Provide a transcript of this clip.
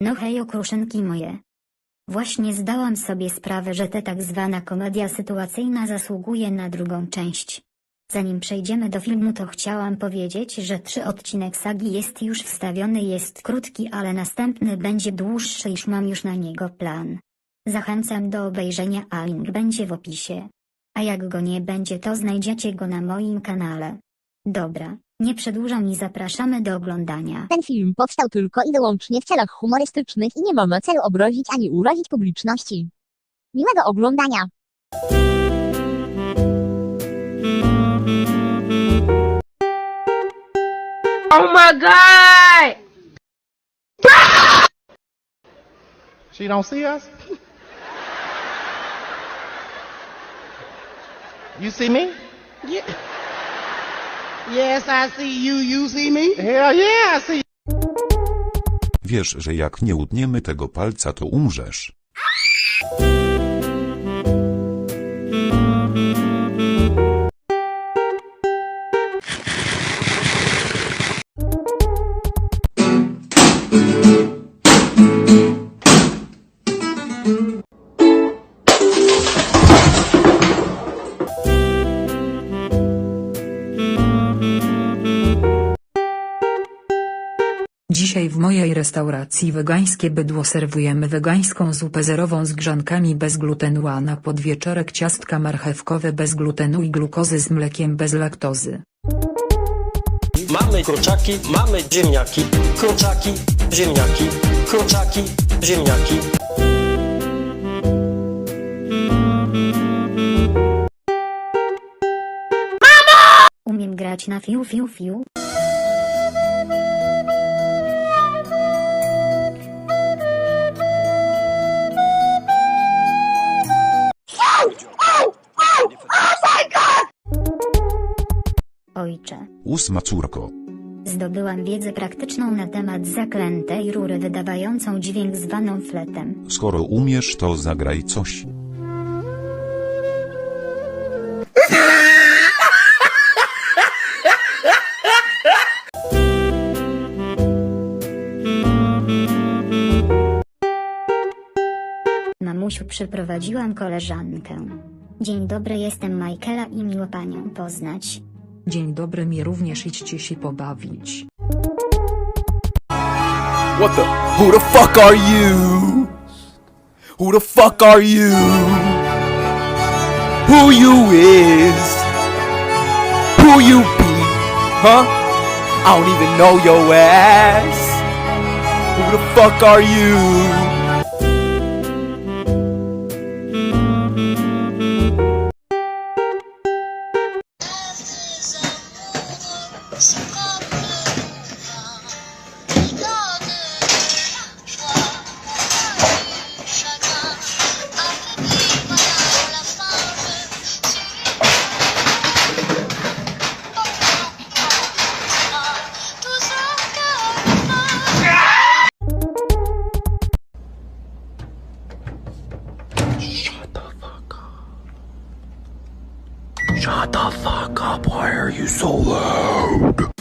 No hej okruszynki moje. Właśnie zdałam sobie sprawę, że ta tak zwana komedia sytuacyjna zasługuje na drugą część. Zanim przejdziemy do filmu to chciałam powiedzieć, że trzy odcinek sagi jest już wstawiony jest krótki ale następny będzie dłuższy iż mam już na niego plan. Zachęcam do obejrzenia a link będzie w opisie. A jak go nie będzie to znajdziecie go na moim kanale. Dobra, nie przedłużam i zapraszamy do oglądania. Ten film powstał tylko i wyłącznie w celach humorystycznych i nie ma na celu obrazić ani urazić publiczności. Miłego oglądania. Oh my god! She don't see us? You see me? Yeah. Yes, I see you. You see me? Hell yeah, I see Wiesz, że jak nie utniemy tego palca to umrzesz. Dzisiaj w mojej restauracji wegańskie bydło serwujemy wegańską zupę zerową z grzankami bez glutenu a na podwieczorek ciastka marchewkowe bez glutenu i glukozy z mlekiem bez laktozy. Mamy kurczaki, mamy ziemniaki, kurczaki, ziemniaki, kurczaki, ziemniaki. Umiem grać na fiu fiu fiu. Ojcze, Ósma córko. zdobyłam wiedzę praktyczną na temat zaklętej rury wydawającą dźwięk zwaną fletem. Skoro umiesz to zagraj coś. Mamusiu przyprowadziłam koleżankę. Dzień dobry, jestem Michaela i miło panią poznać. Dzień dobry mi również idźcie się pobawić. What the? Who the fuck are you? Who the fuck are you? Who you is? Who you be? Huh? I don't even know your ass. Who the fuck are you? Shut the fuck up. Why are you so loud?